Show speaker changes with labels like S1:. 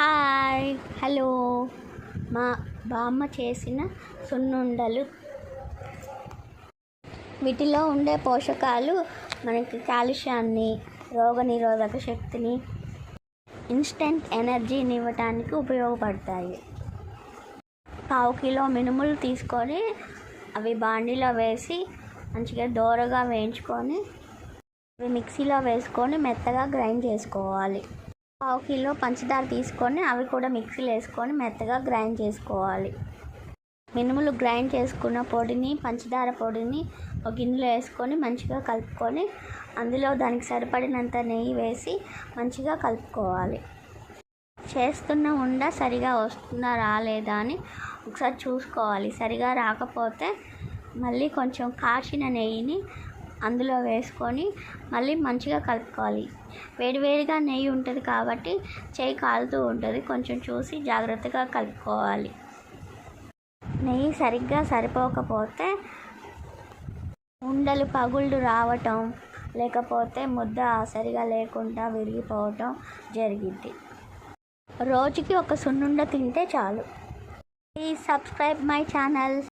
S1: Hi hello. మా బామ్మ చేసిన సున్నుండలు. వీటిలో ఉండే పోషకాలు మనకి కాలుష్యాన్ని రోగనిరోధక శక్తిని ఇన్స్టెంట్ ఎనర్జీని ఇవ్వటానికి ఉపయోగపడతాయి. పావు కిలో మినుములు తీసుకొని అవి బాండీలో వేసి మంచిగా దోరగా వేయించుకొని అవి మిక్సీలో వేసుకొని మెత్తగా గ్రైండ్ చేసుకోవాలి. పావు కిలో పంచదార తీసుకొని అవి కూడా మిక్సీలో వేసుకొని మెత్తగా గ్రైండ్ చేసుకోవాలి. మినుములు గ్రైండ్ చేసుకున్న పొడిని పంచదార పొడిని ఒక గిన్నెలో వేసుకొని మంచిగా కలుపుకొని అందులో దానికి సరిపడినంత నెయ్యి వేసి మంచిగా కలుపుకోవాలి. చేస్తున్న ఉండ సరిగా వస్తుందా రాలేదా అని ఒకసారి చూసుకోవాలి. సరిగా రాకపోతే మళ్ళీ కొంచెం కాచిన నెయ్యిని అందులో వేసుకొని మళ్ళీ మంచిగా కలుపుకోవాలి. వేడివేడిగా నెయ్యి ఉంటుంది కాబట్టి చేయి కాలుతూ ఉంటుంది. కొంచెం చూసి జాగ్రత్తగా కలుపుకోవాలి. నెయ్యి సరిగ్గా సరిపోకపోతే ఉండలు పగుళ్ళు రావటం లేకపోతే ముద్ద సరిగా లేకుండా విరిగిపోవటం జరిగింది రోజుకి ఒక సున్నుండ తింటే చాలు. Please subscribe my channel